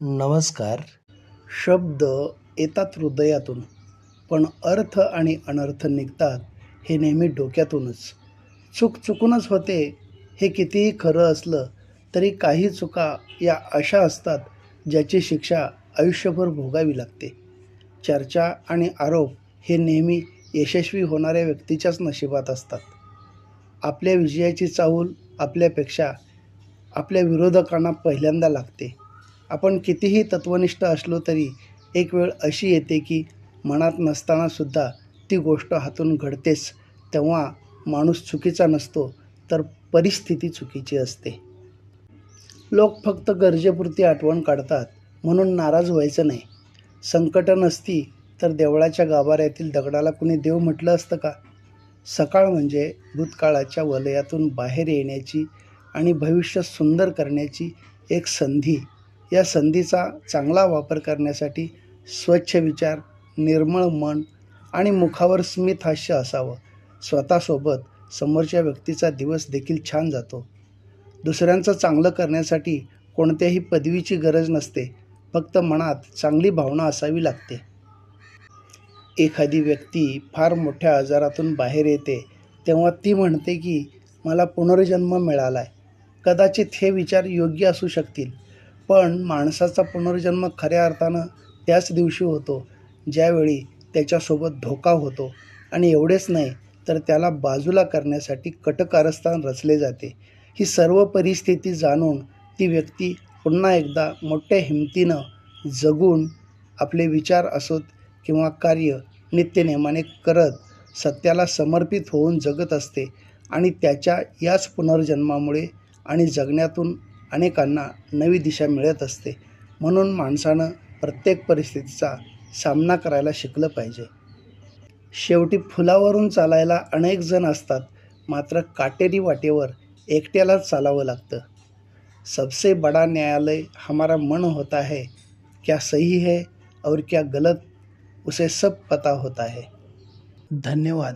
नमस्कार. शब्द येतात हृदयातून पण अर्थ आणि अनर्थ निघतात हे नेहमी डोक्यातूनच. चूक चुकूनच होते हे कितीही खरं असलं तरी काही चुका या अशा असतात ज्याची शिक्षा आयुष्यभर भोगावी लागते. चर्चा आणि आरोप हे नेहमी यशस्वी होणाऱ्या व्यक्तीच्याच नशिबात असतात. आपल्या विजयाची चाहूल आपल्यापेक्षा आपल्या विरोधकांना पहिल्यांदा लागते. आपण कितीही तत्वनिष्ठ असलो तरी एक वेळ अशी येते की मनात नसतानासुद्धा ती गोष्ट हातून घडतेच. तेव्हा माणूस चुकीचा नसतो तर परिस्थिती चुकीची असते. लोक फक्त गरजेपुरती आठवण काढतात म्हणून नाराज व्हायचं नाही. संकट नसती तर देवळाच्या गाभाऱ्यातील दगडाला कुणी देव म्हटलं असतं का? सकाळ म्हणजे भूतकाळाच्या वलयातून बाहेर येण्याची आणि भविष्य सुंदर करण्याची एक संधी. या संधीचा चांगला वापर करण्यासाठी स्वच्छ विचार निर्मळ मन आणि मुखावर स्मित हास्य असावं. स्वतःसोबत समोरच्या व्यक्तीचा दिवस देखील छान जातो. दुसऱ्यांचं चांगलं करण्यासाठी कोणत्याही पदवीची गरज नसते. फक्त मनात चांगली भावना असावी लागते. एखादी व्यक्ती फार मोठ्या आजारातून बाहेर येते तेव्हा ती म्हणते की मला पुनर्जन्म मिळाला आहे कदाचित हे विचार योग्य असू शकतील. पण माणसाचा पुनर्जन्म खऱ्या अर्थानं त्याच दिवशी होतो ज्यावेळी त्याच्यासोबत धोका होतो. आणि एवढेच नाही तर त्याला बाजूला करण्यासाठी कटकारस्थान रचले जाते. ही सर्व परिस्थिती जाणून ती व्यक्ती पुन्हा एकदा मोठ्या हिमतीनं जगून आपले विचार असोत किंवा कार्य नित्यनेमाने करत सत्याला समर्पित होऊन जगत असते आणि त्याच्या याच पुनर्जन्मामुळे आणि जगण्यातून अनेकांना नवी दिशा मिळत असते. म्हणून माणसानं प्रत्येक परिस्थितीचा सामना करायला शिकलं पाहिजे. शेवटी फुलावरून चालायला अनेक जण असतात. मात्र काटेरी वाटेवर एकट्यालाच चालावं लागतं. सबसे बड़ा न्यायालय हमारा मन होता है. क्या सही है और क्या गलत उसे सब पता होता है. धन्यवाद.